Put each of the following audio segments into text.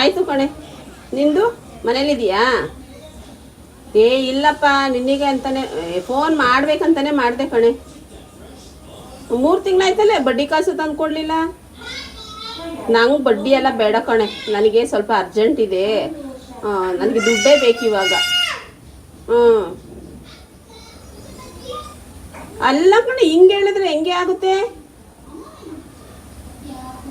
ಆಯ್ತು ಕಣೆ. ನಿಂದು? ಮನೇಲಿದೆಯಾ ಏ, ಇಲ್ಲಪ್ಪ, ನಿನ್ನಿಗೆ ಅಂತಾನೆ ಫೋನ್ ಮಾಡ್ಬೇಕಂತಾನೆ ಮಾಡಿದೆ ಕಣೆ. ಮೂರು ತಿಂಗಳಾಯ್ತಲ್ಲ ಬಡ್ಡಿ ಕಾಸು ತಂದು ಕೊಡ್ಲಿಲ್ಲ ನಾವು ಬಡ್ಡಿ ಎಲ್ಲ ಬೇಡ ಕಣೆ. ನನಗೆ ಸ್ವಲ್ಪ ಅರ್ಜೆಂಟ್ ಇದೆ. ನನಗೆ ದುಡ್ಡೇ ಬೇಕು ಇವಾಗ. ಹ್ಞೂ ಅಲ್ಲ ಕಣೆ, ಹಿಂಗೆ ಹೇಳಿದ್ರೆ ಹೆಂಗೆ ಆಗುತ್ತೆ?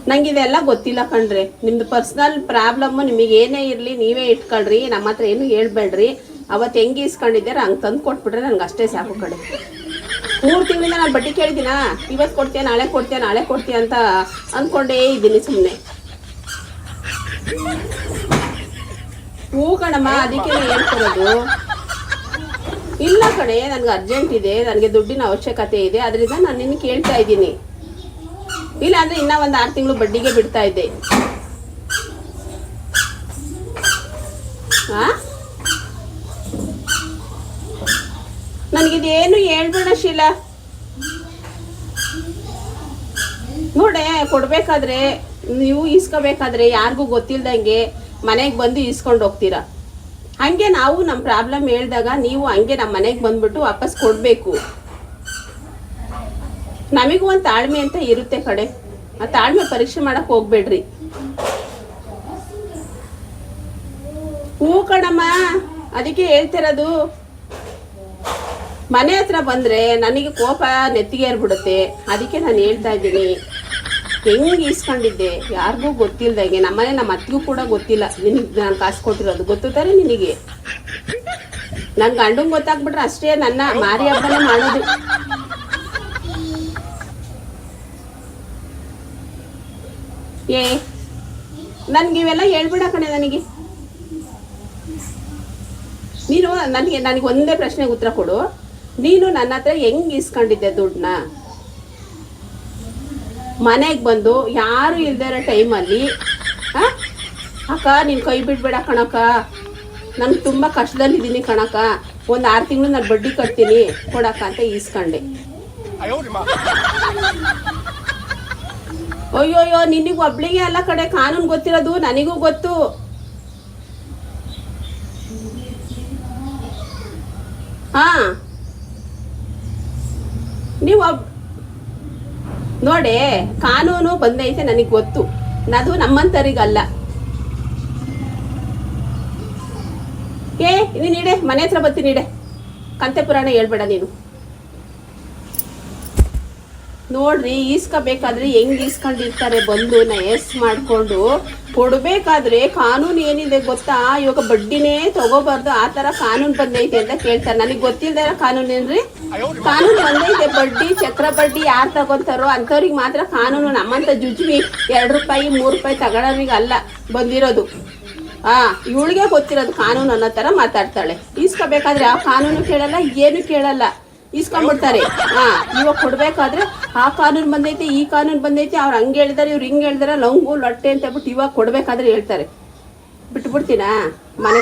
ನಂಗೆ ಇದೆಲ್ಲ ಗೊತ್ತಿಲ್ಲ ಕಣ್ರಿ. ನಿಮ್ದು ಪರ್ಸ್ನಲ್ ಪ್ರಾಬ್ಲಮ್ಮು ನಿಮಗೆ ಏನೇ ಇರಲಿ ನೀವೇ ಇಟ್ಕೊಳ್ರಿ, ನಮ್ಮ ಹತ್ರ ಏನು ಹೇಳ್ಬೇಡ್ರಿ. ಅವತ್ತು ಹೆಂಗೆ ಇಸ್ಕೊಂಡಿದ್ದೀರ ಹಂಗೆ ತಂದು ಕೊಟ್ಬಿಟ್ರೆ ನಂಗೆ ಅಷ್ಟೇ ಸಾಕು ಕಡೆ ಮೂರು ತಿಂಗಳಿಂದ ನಾನು ಬಡ್ಡಿ ಕೇಳಿದ್ದೀನಾ? ಇವತ್ತು ಕೊಡ್ತೀಯ, ನಾಳೆ ಕೊಡ್ತೀಯ ನಾಳೆ ಕೊಡ್ತೀಯ ಅಂತ ಅಂದ್ಕೊಂಡೇ ಇದ್ದೀನಿ ಸುಮ್ಮನೆ ಹೂ ಕಣಮ್ಮ, ಅದಕ್ಕೆ ಹೇಳ್ತಿರೋದು ಇಲ್ಲ ಕಣೆ, ನನಗೆ ಅರ್ಜೆಂಟ್ ಇದೆ, ನನಗೆ ದುಡ್ಡಿನ ಅವಶ್ಯಕತೆ ಇದೆ. ಅದರಿಂದ ನಾನು ನಿನ್ನ ಕೇಳ್ತಾ ಇದ್ದೀನಿ. ಇಲ್ಲ, ಅಂದ್ರೆ ಇನ್ನ ಒಂದು ಆರು ತಿಂಗಳು ಬಡ್ಡಿಗೆ ಬಿಡ್ತಾ ಇದ್ದೆ. ನನಗಿದೇನು ಹೇಳ್ಬೇಡ ಶೀಲಾ. ನೋಡೆ, ಕೊಡ್ಬೇಕಾದ್ರೆ, ನೀವು ಇಸ್ಕೋಬೇಕಾದ್ರೆ ಯಾರಿಗೂ ಗೊತ್ತಿಲ್ದಂಗೆ ಮನೆಗೆ ಬಂದು ಇಸ್ಕೊಂಡು ಹೋಗ್ತೀರಾ? ಹಂಗೆ ನಾವು ನಮ್ಮ ಪ್ರಾಬ್ಲಮ್ ಹೇಳ್ದಾಗ ನೀವು ಹಂಗೆ ನಮ್ಮ ಮನೆಗೆ ಬಂದ್ಬಿಟ್ಟು ವಾಪಸ್ ಕೊಡಬೇಕು. ನಮಗೂ ಒಂದು ತಾಳ್ಮೆ ಅಂತ ಇರುತ್ತೆ ಕಡೆ. ಆ ತಾಳ್ಮೆ ಪರೀಕ್ಷೆ ಮಾಡಕ್ ಹೋಗ್ಬೇಡ್ರಿ. ಹೂ ಕಣಮ್ಮ, ಅದಕ್ಕೆ ಹೇಳ್ತಿರೋದು ಮನೆ ಹತ್ರ ಬಂದ್ರೆ ನನಗೆ ಕೋಪ ನೆತ್ತಿಗೆ ಏರ್ಬಿಡುತ್ತೆ ಅದಕ್ಕೆ ನಾನು ಹೇಳ್ತಾ ಇದ್ದೀನಿ. ಹೆಂಗ್ ಇಸ್ಕೊಂಡಿದ್ದೆ ಯಾರಿಗೂ ಗೊತ್ತಿಲ್ದಂಗೆ ನಮ್ಮನೆ ನಮ್ಮ ಅತ್ತಿಗೂ ಕೂಡ ಗೊತ್ತಿಲ್ಲ. ನಿನಗೆ ನಾನು ಕಾಸು ಕೊಟ್ಟಿರೋದು. ಗೊತ್ತಾರೆ ನಿನಗೆ? ನನ್ನ ಗಂಡು ಗೊತ್ತಾಗ್ಬಿಟ್ರೆ ಅಷ್ಟೇ ನನ್ನ ಮಾರಿ ಹಬ್ಬನೇ ಮಾಡೋದು. ಏ, ನನ್ಗೆ ಇವೆಲ್ಲ ಹೇಳ್ಬಿಡ ಕಣೆ ನನಗೆ. ನೀನು ನನಗೆ ನನಗೆ ಒಂದೇ ಪ್ರಶ್ನೆಗೆ ಉತ್ತರ ಕೊಡು. ನೀನು ನನ್ನ ಹತ್ರ ಹೆಂಗ್ ಇಸ್ಕೊಂಡಿದ್ದೆ ದುಡ್ಡನ್ನ? ಮನೆಗೆ ಬಂದು ಯಾರು ಇಲ್ದೇ ಇರೋ ಟೈಮಲ್ಲಿ ಅಕ್ಕ, ನೀನು ಕೈ ಬಿಡ್ಬೇಡ ಕಣಕ್ಕ. ತುಂಬಾ ತುಂಬ ಕಷ್ಟದಲ್ಲಿದ್ದೀನಿ ಕಣಕ್ಕ. ಒಂದು ಆರು ತಿಂಗಳು ನಾನು ಬಡ್ಡಿ ಕಟ್ತೀನಿ. ಕೊಡಕ್ಕ ಅಂತ ಈಸ್ಕೊಂಡೆ. ಅಯ್ಯೋಯ್ಯೋ, ನಿನಗೆ ಒಬ್ಳಿಗೆ ಎಲ್ಲ ಕಡೆ ಕಾನೂನು ಗೊತ್ತಿರೋದು, ನನಗೂ ಗೊತ್ತು. ಹಾ. ನೀವು ನೋಡಿ, ಕಾನೂನು ಬಂದೈತೆ ನನಗೆ ಗೊತ್ತು. ಅದು ನಮ್ಮಂತರಿಗಲ್ಲ. ಏ, ನೀನು ಇಡೆ, ಮನೆ ಹತ್ರ ಬರ್ತೀನಿ ಇಡೆ. ಕಂತೆ ಪುರಾಣ ಹೇಳ್ಬೇಡ ನೀನು. ನೋಡ್ರಿ, ಈಸ್ಕೋಬೇಕಾದ್ರೆ ಹೆಂಗ್ ಈಸ್ಕೊಂಡಿರ್ತಾರೆ ಬಂದು, ನಾ ಎಸ್ ಮಾಡ್ಕೊಂಡು. ಕೊಡ್ಬೇಕಾದ್ರೆ ಕಾನೂನು ಏನಿದೆ ಗೊತ್ತಾ? ಇವಾಗ ಬಡ್ಡಿನೇ ತಗೋಬಾರ್ದು, ಆ ತರ ಕಾನೂನು ಬಂದೈತೆ ಅಂತ ಕೇಳ್ತಾರೆ. ನನಗೆ ಗೊತ್ತಿಲ್ಲದೆ ಕಾನೂನು ಏನ್ರಿ? ಕಾನೂನು ಬಂದೈತೆ ಬಡ್ಡಿ, ಚಕ್ರ ಬಡ್ಡಿ ಯಾರು ತಗೊಂತಾರೋ ಅಂಥವ್ರಿಗೆ ಮಾತ್ರ ಕಾನೂನು ನಮ್ಮಂತ ಜುಜ್ವಿ ಎರಡು ರೂಪಾಯಿ, ಮೂರು ರೂಪಾಯಿ ತಗೊಳ್ಳೋರಿಗೆ ಅಲ್ಲ ಬಂದಿರೋದು. ಆ, ಇವಳಿಗೆ ಗೊತ್ತಿರೋದು ಕಾನೂನು ಅನ್ನೋ ತರ ಮಾತಾಡ್ತಾಳೆ. ಈಸ್ಕೋಬೇಕಾದ್ರೆ ಆ ಕಾನೂನು ಕೇಳಲ್ಲ, ಏನು ಕೇಳಲ್ಲ. ಇಸ್ಕೊಂಡ್ಬಿಡ್ತಾರೆ ಹಾ, ಇವಾಗ ಕೊಡ್ಬೇಕಾದ್ರೆ ಆ ಕಾನೂನು ಬಂದೈತೆ, ಈ ಕಾನೂನು ಬಂದೈತೆ, ಅವ್ರು ಹಂಗೆ ಹೇಳಿದಾರೆ, ಇವ್ರು ಹಿಂಗೆ ಹೇಳಿದಾರೆ ಲಂಗು ಲೊಟ್ಟೆ ಅಂತ ಹೇಳ್ಬಿಟ್ಟು ಇವಾಗ ಕೊಡ್ಬೇಕಾದ್ರೆ ಹೇಳ್ತಾರೆ. ಬಿಟ್ಬಿಡ್ತೀನಾ? ಮನೆ